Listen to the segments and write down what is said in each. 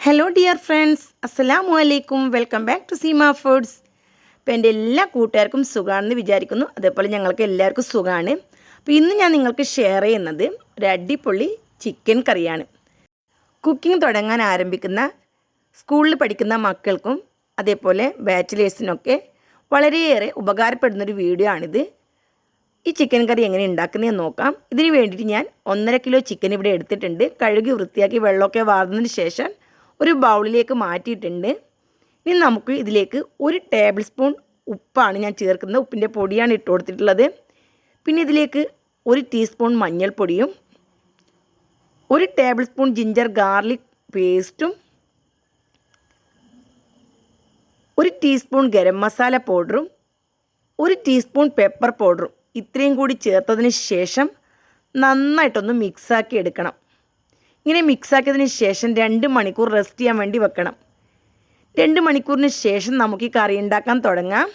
Hello dear friends അസ്സലാമു അലൈക്കും welcome back to Seema foods അപ്പോൾ എന്റെ എല്ലാ കൂട്ടുകാർക്കും സുഖമാണെന്ന് വിചാരിക്കുന്നു. അതേപോലെ ഞങ്ങൾക്ക് എല്ലാവർക്കും സുഖമാണ്. അപ്പോൾ ഇന്ന് ഞാൻ നിങ്ങൾക്ക് ഷെയർ ചെയ്യുന്നത് ഒരു അടിപൊളി ചിക്കൻ കറിയാണ്. കുക്കിംഗ് തുടങ്ങാൻ ആരംഭിക്കുന്ന സ്കൂളിൽ പഠിക്കുന്ന മക്കൾക്കും അതേപോലെ ബാച്ചിലേഴ്സിനൊക്കെ വളരെയേറെ ഉപകാരപ്പെടുന്നൊരു വീഡിയോ ആണിത്. ഈ ചിക്കൻ കറി എങ്ങനെ ഉണ്ടാക്കുന്നതെന്ന് നോക്കാം. ഇതിന് വേണ്ടിയിട്ട് ഞാൻ ഒന്നര കിലോ ചിക്കൻ ഇവിടെ എടുത്തിട്ടുണ്ട്. കഴുകി വൃത്തിയാക്കി വെള്ളമൊക്കെ വാർന്നതിന് ശേഷം ഒരു ബൗളിലേക്ക് മാറ്റിയിട്ടുണ്ട്. ഇനി നമുക്ക് ഇതിലേക്ക് ഒരു ടേബിൾ സ്പൂൺ ഉപ്പാണ് ഞാൻ ചേർക്കുന്നത്. ഉപ്പിന്റെ പൊടിയാണ് ഇട്ട് കൊടുത്തിട്ടുള്ളത്. പിന്നെ ഇതിലേക്ക് ഒരു ടീസ്പൂൺ മഞ്ഞൾപ്പൊടിയും ഒരു ടേബിൾ സ്പൂൺ ജിഞ്ചർ ഗാർലിക് പേസ്റ്റും ഒരു ടീസ്പൂൺ ഗരം മസാല പൗഡറും ഒരു ടീസ്പൂൺ പെപ്പർ പൗഡറും ഇത്രയും കൂടി ചേർത്തതിന് ശേഷം നന്നായിട്ടൊന്ന് മിക്സാക്കി എടുക്കണം. ഇങ്ങനെ മിക്സാക്കിയതിന് ശേഷം രണ്ട് മണിക്കൂർ റെസ്റ്റ് ചെയ്യാൻ വേണ്ടി വെക്കണം. രണ്ട് മണിക്കൂറിന് ശേഷം നമുക്ക് ഈ കറി ഉണ്ടാക്കാൻ തുടങ്ങാം.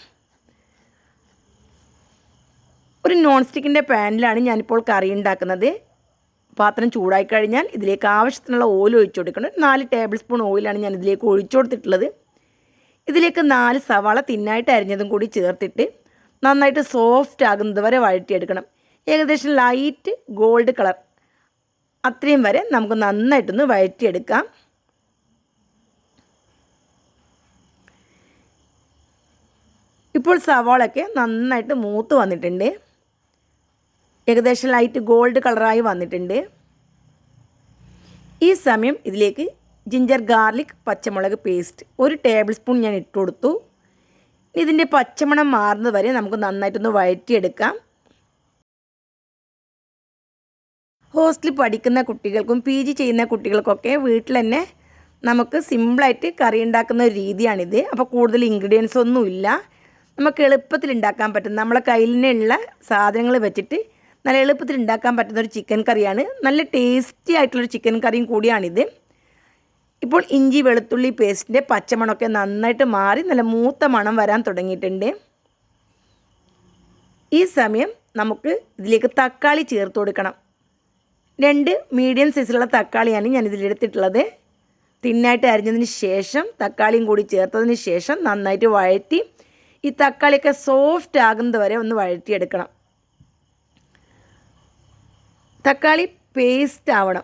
ഒരു നോൺ സ്റ്റിക്കിന്റെ പാനിലാണ് ഞാനിപ്പോൾ കറി ഉണ്ടാക്കുന്നത്. പാത്രം ചൂടായി കഴിഞ്ഞാൽ ഇതിലേക്ക് ആവശ്യത്തിനുള്ള ഓയിൽ ഒഴിച്ചു കൊടുക്കണം. നാല് ടേബിൾ സ്പൂൺ ഓയിലാണ് ഞാൻ ഇതിലേക്ക് ഒഴിച്ചു കൊടുത്തിട്ടുള്ളത്. ഇതിലേക്ക് നാല് സവാള തിന്നായിട്ട് അരിഞ്ഞതും കൂടി ചേർത്തിട്ട് നന്നായിട്ട് സോഫ്റ്റ് ആകുന്നത് വരെ വഴറ്റിയെടുക്കണം. ഏകദേശം ലൈറ്റ് ഗോൾഡ് കളർ അത്രയും വരെ നമുക്ക് നന്നായിട്ടൊന്ന് വഴറ്റിയെടുക്കാം. ഇപ്പോൾ സവാളൊക്കെ നന്നായിട്ട് മൂത്ത് വന്നിട്ടുണ്ട്. ഏകദേശം ലൈറ്റ് ഗോൾഡ് കളറായി വന്നിട്ടുണ്ട്. ഈ സമയം ഇതിലേക്ക് ജിഞ്ചർ ഗാർലിക് പച്ചമുളക് പേസ്റ്റ് ഒരു ടേബിൾ സ്പൂൺ ഞാൻ ഇട്ട് കൊടുത്തു ഇതിന്റെ പച്ചമണം മാറുന്നത് വരെ നമുക്ക് നന്നായിട്ടൊന്ന് വഴറ്റിയെടുക്കാം. ഹോസ്റ്റലിൽ പഠിക്കുന്ന കുട്ടികൾക്കും പി ജി ചെയ്യുന്ന കുട്ടികൾക്കൊക്കെ വീട്ടിൽ തന്നെ നമുക്ക് സിമ്പിളായിട്ട് കറി ഉണ്ടാക്കുന്ന ഒരു രീതിയാണിത്. അപ്പോൾ കൂടുതൽ ഇൻഗ്രീഡിയൻസ് ഒന്നുമില്ല നമുക്ക് എളുപ്പത്തിൽ ഉണ്ടാക്കാൻ പറ്റുന്ന നമ്മളെ കയ്യിൽ നിന്നുള്ള സാധനങ്ങൾ വെച്ചിട്ട് നല്ല എളുപ്പത്തിൽ ഉണ്ടാക്കാൻ പറ്റുന്ന ഒരു ചിക്കൻ കറിയാണ്. നല്ല ടേസ്റ്റി ആയിട്ടുള്ളൊരു ചിക്കൻ കറിയും കൂടിയാണിത്. ഇപ്പോൾ ഇഞ്ചി വെളുത്തുള്ളി പേസ്റ്റിന്റെ പച്ചമണമൊക്കെ നന്നായിട്ട് മാറി നല്ല മൂത്ത മണം വരാൻ തുടങ്ങിയിട്ടുണ്ട്. ഈ സമയം നമുക്ക് ഇതിലേക്ക് തക്കാളി ചേർത്ത് കൊടുക്കണം. രണ്ട് മീഡിയം സൈസിലുള്ള തക്കാളിയാണ് ഞാൻ എടുത്തിട്ടുള്ളത്. തിന്നായിട്ട് അരിഞ്ഞതിന് ശേഷം തക്കാളിയും കൂടി ചേർത്തതിന് ശേഷം നന്നായിട്ട് വഴറ്റി ഈ തക്കാളിയൊക്കെ സോഫ്റ്റ് ആകുന്നത് വരെ ഒന്ന് വഴറ്റിയെടുക്കണം. തക്കാളി പേസ്റ്റ് ആവണം.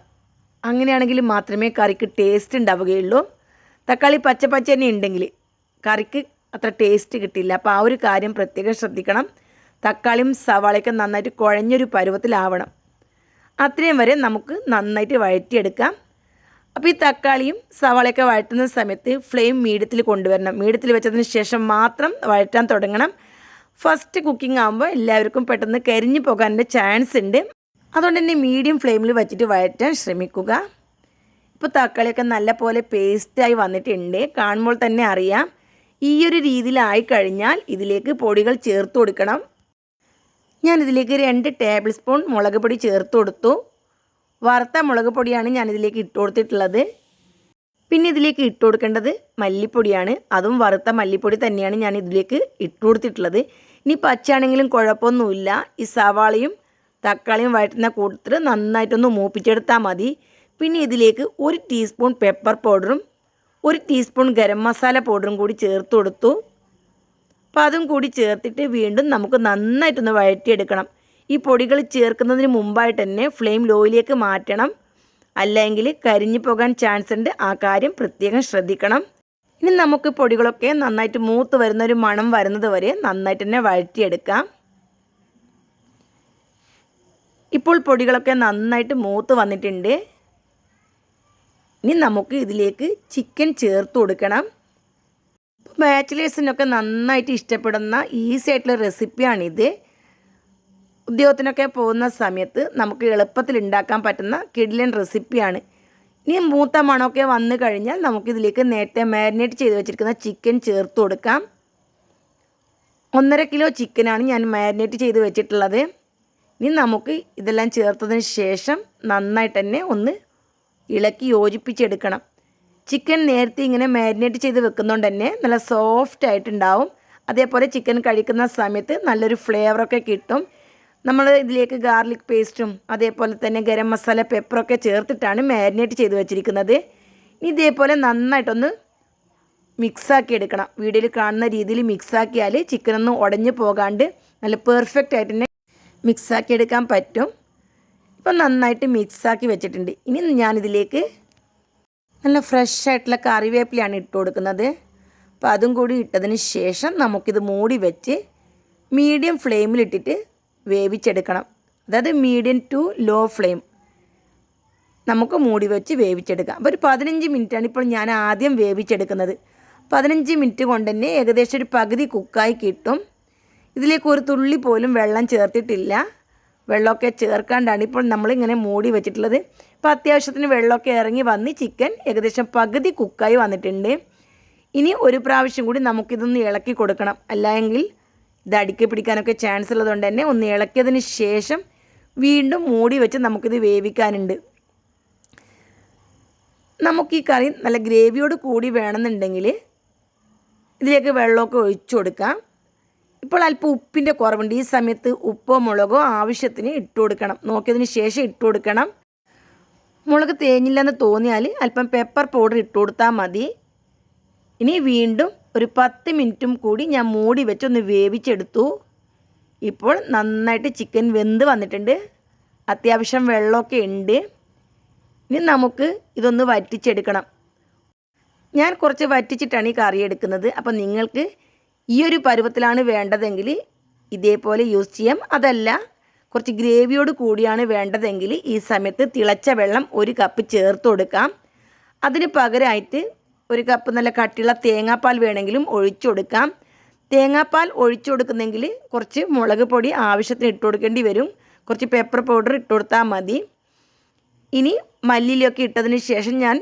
അങ്ങനെയാണെങ്കിൽ മാത്രമേ കറിക്ക് ടേസ്റ്റ് ഉണ്ടാവുകയുള്ളൂ. തക്കാളി പച്ച പച്ച തന്നെ ഉണ്ടെങ്കിൽ കറിക്ക് അത്ര ടേസ്റ്റ് കിട്ടില്ല. അപ്പോൾ ആ ഒരു കാര്യം പ്രത്യേകം ശ്രദ്ധിക്കണം. തക്കാളിയും സവാളയൊക്കെ നന്നായിട്ട് കുഴഞ്ഞൊരു പരുവത്തിലാവണം. അത്രയും വരെ നമുക്ക് നന്നായിട്ട് വഴറ്റിയെടുക്കാം. അപ്പോൾ ഈ തക്കാളിയും സവാളയൊക്കെ വഴറ്റുന്ന സമയത്ത് ഫ്ലെയിം മീഡിയത്തിൽ കൊണ്ടുവരണം. മീഡിയത്തിൽ വെച്ചതിന് ശേഷം മാത്രം വഴറ്റാൻ തുടങ്ങണം. ഫസ്റ്റ് കുക്കിംഗ് ആകുമ്പോൾ എല്ലാവർക്കും പെട്ടെന്ന് കരിഞ്ഞു പോകാനുള്ള ചാൻസ് ഉണ്ട്. അതുകൊണ്ട് തന്നെ മീഡിയം ഫ്ലെയിമിൽ വെച്ചിട്ട് വഴറ്റാൻ ശ്രമിക്കുക. ഇപ്പോൾ തക്കാളിയൊക്കെ നല്ല പോലെ പേസ്റ്റായി വന്നിട്ടുണ്ട്. കാണുമ്പോൾ തന്നെ അറിയാം. ഈ ഒരു രീതിയിലായി കഴിഞ്ഞാൽ ഇതിലേക്ക് പൊടികൾ ചേർത്ത് കൊടുക്കണം. ഞാനിതിലേക്ക് രണ്ട് ടേബിൾ സ്പൂൺ മുളക് പൊടി ചേർത്ത് കൊടുത്തു. വറുത്ത മുളക് പൊടിയാണ് ഞാനിതിലേക്ക് ഇട്ട് കൊടുത്തിട്ടുള്ളത്. പിന്നെ ഇതിലേക്ക് ഇട്ട് കൊടുക്കേണ്ടത് മല്ലിപ്പൊടിയാണ്. അതും വറുത്ത മല്ലിപ്പൊടി തന്നെയാണ് ഞാൻ ഇതിലേക്ക് ഇട്ട് കൊടുത്തിട്ടുള്ളത്. ഇനി പച്ചയാണെങ്കിലും കുഴപ്പമൊന്നുമില്ല. ഈ സവാളയും തക്കാളിയും വഴറ്റുന്ന കൂട്ടത്തിൽ നന്നായിട്ടൊന്ന് മൂപ്പിച്ചെടുത്താൽ മതി. പിന്നെ ഇതിലേക്ക് ഒരു ടീസ്പൂൺ പെപ്പർ പൗഡറും ഒരു ടീസ്പൂൺ ഗരം മസാല പൗഡറും കൂടി ചേർത്ത് കൊടുത്തു. അപ്പോൾ അതും കൂടി ചേർത്തിട്ട് വീണ്ടും നമുക്ക് നന്നായിട്ടൊന്ന് വഴറ്റിയെടുക്കണം. ഈ പൊടികൾ ചേർക്കുന്നതിന് മുമ്പായിട്ട് തന്നെ ഫ്ലെയിം ലോയിലേക്ക് മാറ്റണം. അല്ലെങ്കിൽ കരിഞ്ഞു പോകാൻ ചാൻസ് ഉണ്ട്. ആ കാര്യം പ്രത്യേകം ശ്രദ്ധിക്കണം. ഇനി നമുക്ക് പൊടികളൊക്കെ നന്നായിട്ട് മൂത്ത് വരുന്ന ഒരു മണം വരുന്നത് വരെ നന്നായിട്ട് തന്നെ വഴറ്റിയെടുക്കാം. ഇപ്പോൾ പൊടികളൊക്കെ നന്നായിട്ട് മൂത്ത് വന്നിട്ടുണ്ട്. ഇനി നമുക്ക് ഇതിലേക്ക് ചിക്കൻ ചേർത്ത് കൊടുക്കണം. ബാച്ചിലേഴ്സിനൊക്കെ നന്നായിട്ട് ഇഷ്ടപ്പെടുന്ന ഈസി ആയിട്ടുള്ള റെസിപ്പിയാണിത്. ഉദ്യോഗത്തിനൊക്കെ പോകുന്ന സമയത്ത് നമുക്ക് എളുപ്പത്തിൽ ഉണ്ടാക്കാൻ പറ്റുന്ന കിഡിലൻ റെസിപ്പിയാണ്. ഇനി മൂത്ത മണമൊക്കെ വന്നു കഴിഞ്ഞാൽ നമുക്കിതിലേക്ക് നേരത്തെ മാരിനേറ്റ് ചെയ്ത് വെച്ചിരിക്കുന്ന ചിക്കൻ ചേർത്ത് കൊടുക്കാം. ഒന്നര കിലോ ചിക്കനാണ് ഞാൻ മാരിനേറ്റ് ചെയ്ത് വെച്ചിട്ടുള്ളത്. ഇനി നമുക്ക് ഇതെല്ലാം ചേർത്തതിന് ശേഷം നന്നായിട്ട് തന്നെ ഒന്ന് ഇളക്കി യോജിപ്പിച്ചെടുക്കണം. ചിക്കൻ നേരത്തെ ഇങ്ങനെ മാരിനേറ്റ് ചെയ്ത് വെക്കുന്നതുകൊണ്ട് തന്നെ നല്ല സോഫ്റ്റ് ആയിട്ടുണ്ടാവും. അതേപോലെ ചിക്കൻ കഴിക്കുന്ന സമയത്ത് നല്ലൊരു ഫ്ലേവറൊക്കെ കിട്ടും. നമ്മൾ ഇതിലേക്ക് ഗാർലിക് പേസ്റ്റും അതേപോലെ തന്നെ ഗരം മസാല പെപ്പറൊക്കെ ചേർത്തിട്ടാണ് മാരിനേറ്റ് ചെയ്ത് വെച്ചിരിക്കുന്നത്. ഇനി ഇതേപോലെ നന്നായിട്ടൊന്ന് മിക്സാക്കി എടുക്കണം. വീഡിയോയിൽ കാണുന്ന രീതിയിൽ മിക്സാക്കിയാൽ ചിക്കനൊന്നും ഉടഞ്ഞു പോകാണ്ട് നല്ല പെർഫെക്റ്റ് ആയിട്ട് തന്നെ മിക്സാക്കി എടുക്കാൻ പറ്റും. ഇപ്പം നന്നായിട്ട് മിക്സാക്കി വെച്ചിട്ടുണ്ട്. ഇനി ഞാനിതിലേക്ക് നല്ല ഫ്രഷ് ആയിട്ടുള്ള കറിവേപ്പിലയാണ് ഇട്ട് കൊടുക്കുന്നത്. അപ്പോൾ അതും കൂടി ഇട്ടതിന് ശേഷം നമുക്കിത് മൂടി വെച്ച് മീഡിയം ഫ്ലെയിമിലിട്ടിട്ട് വേവിച്ചെടുക്കണം. അതായത് മീഡിയം ടു ലോ ഫ്ലെയിം നമുക്ക് മൂടി വെച്ച് വേവിച്ചെടുക്കാം. അപ്പോൾ ഒരു പതിനഞ്ച് മിനിറ്റാണ് ഇപ്പോൾ ഞാൻ ആദ്യം വേവിച്ചെടുക്കുന്നത്. പതിനഞ്ച് മിനിറ്റ് കൊണ്ട് തന്നെ ഏകദേശം ഒരു പകുതി കുക്കായി കിട്ടും. ഇതിലേക്ക് ഒരു തുള്ളി പോലും വെള്ളം ചേർത്തിട്ടില്ല. വെള്ളമൊക്കെ ചേർക്കാണ്ടാണ് ഇപ്പോൾ നമ്മളിങ്ങനെ മൂടി വെച്ചിട്ടുള്ളത്. ഇപ്പോൾ അത്യാവശ്യത്തിന് വെള്ളമൊക്കെ ഇറങ്ങി വന്ന് ചിക്കൻ ഏകദേശം പകുതി കുക്കായി വന്നിട്ടുണ്ട്. ഇനി ഒരു പ്രാവശ്യം കൂടി നമുക്കിതൊന്ന് ഇളക്കി കൊടുക്കണം. അല്ലെങ്കിൽ ഇത് അടുക്കി പിടിക്കാനൊക്കെ ചാൻസ് ഉള്ളതുകൊണ്ട് തന്നെ ഒന്ന് ഇളക്കിയതിന് ശേഷം വീണ്ടും മൂടി വെച്ച് നമുക്കിത് വേവിക്കാനുണ്ട്. നമുക്ക് ഈ കറി നല്ല ഗ്രേവിയോട് കൂടി വേണമെന്നുണ്ടെങ്കിൽ ഇതിലേക്ക് വെള്ളമൊക്കെ ഒഴിച്ചു കൊടുക്കാം. ഇപ്പോൾ അല്പം ഉപ്പിന്റെ കുറവുണ്ട്. ഈ സമയത്ത് ഉപ്പോ മുളകോ ആവശ്യത്തിന് ഇട്ട് കൊടുക്കണം. നോക്കിയതിന് ശേഷം ഇട്ട് കൊടുക്കണം. മുളക് തേഞ്ഞില്ലെന്ന് തോന്നിയാൽ അല്പം പെപ്പർ പൗഡർ ഇട്ട് കൊടുത്താൽ മതി. ഇനി വീണ്ടും ഒരു പത്ത് മിനിറ്റും കൂടി ഞാൻ മൂടി വെച്ചൊന്ന് വേവിച്ചെടുത്തു. ഇപ്പോൾ നന്നായിട്ട് ചിക്കൻ വെന്ത് വന്നിട്ടുണ്ട്. അത്യാവശ്യം വെള്ളമൊക്കെ ഉണ്ട്. ഇനി നമുക്ക് ഇതൊന്ന് വറ്റിച്ചെടുക്കണം. ഞാൻ കുറച്ച് വറ്റിച്ചിട്ടാണ് ഈ കറി എടുക്കുന്നത്. അപ്പോൾ നിങ്ങൾക്ക് ഈ ഒരു പരുവത്തിലാണ് വേണ്ടതെങ്കിൽ ഇതേപോലെ യൂസ് ചെയ്യാം. അതല്ല കുറച്ച് ഗ്രേവിയോട് കൂടിയാണ് വേണ്ടതെങ്കിൽ ഈ സമയത്ത് തിളച്ച വെള്ളം ഒരു കപ്പ് ചേർത്ത് കൊടുക്കാം. അതിന് പകരമായിട്ട് ഒരു കപ്പ് നല്ല കട്ടിയുള്ള തേങ്ങാപ്പാൽ വേണമെങ്കിലും ഒഴിച്ചു കൊടുക്കാം. തേങ്ങാപ്പാൽ ഒഴിച്ചു കൊടുക്കുന്നെങ്കിൽ കുറച്ച് മുളക് പൊടി ആവശ്യത്തിന് ഇട്ട് കൊടുക്കേണ്ടി വരും. കുറച്ച് പെപ്പർ പൗഡർ ഇട്ട് കൊടുത്താൽ മതി. ഇനി മല്ലിയിലൊക്കെ ഇട്ടതിന് ശേഷം ഞാൻ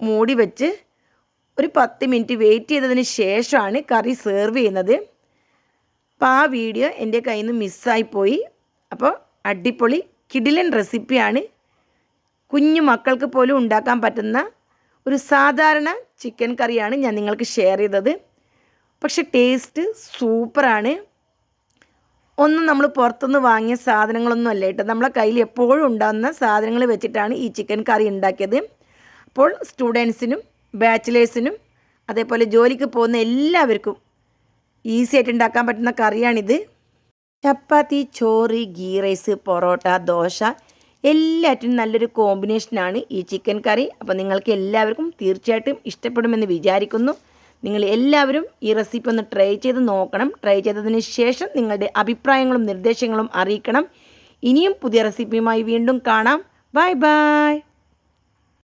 മൂടി വെച്ച് ഒരു പത്ത് മിനിറ്റ് വെയിറ്റ് ചെയ്തതിന് ശേഷമാണ് കറി സെർവ് ചെയ്യുന്നത്. അപ്പോൾ ആ വീഡിയോ എന്റെ കയ്യിൽ നിന്ന് മിസ്സായിപ്പോയി അപ്പോൾ അടിപൊളി കിടിലൻ റെസിപ്പിയാണ്. കുഞ്ഞു മക്കൾക്ക് പോലും ഉണ്ടാക്കാൻ പറ്റുന്ന ഒരു സാധാരണ ചിക്കൻ കറിയാണ് ഞാൻ നിങ്ങൾക്ക് ഷെയർ ചെയ്തത്. പക്ഷെ ടേസ്റ്റ് സൂപ്പറാണ്. ഒന്നും നമ്മൾ പുറത്തുനിന്ന് വാങ്ങിയ സാധനങ്ങളൊന്നും അല്ല കേട്ടോ. നമ്മളെ കയ്യിൽ എപ്പോഴും ഉണ്ടാകുന്ന സാധനങ്ങൾ വെച്ചിട്ടാണ് ഈ ചിക്കൻ കറി ഉണ്ടാക്കിയത്. അപ്പോൾ സ്റ്റുഡൻസിനും ബാച്ചിലേഴ്സിനും അതേപോലെ ജോലിക്ക് പോകുന്ന എല്ലാവർക്കും ഈസി ആയിട്ട് ഉണ്ടാക്കാൻ പറ്റുന്ന കറിയാണിത്. ചപ്പാത്തി ചോറ് ഗീ റൈസ് പൊറോട്ട ദോശ എല്ലാറ്റിനും നല്ലൊരു കോമ്പിനേഷനാണ് ഈ ചിക്കൻ കറി. അപ്പോൾ നിങ്ങൾക്ക് എല്ലാവർക്കും തീർച്ചയായിട്ടും ഇഷ്ടപ്പെടുമെന്ന് വിചാരിക്കുന്നു. നിങ്ങൾ എല്ലാവരും ഈ റെസിപ്പി ഒന്ന് ട്രൈ ചെയ്ത് നോക്കണം. ട്രൈ ചെയ്തതിന് ശേഷം നിങ്ങളുടെ അഭിപ്രായങ്ങളും നിർദ്ദേശങ്ങളും അറിയിക്കണം. ഇനിയും പുതിയ റെസിപ്പിയുമായി വീണ്ടും കാണാം. Bye bye.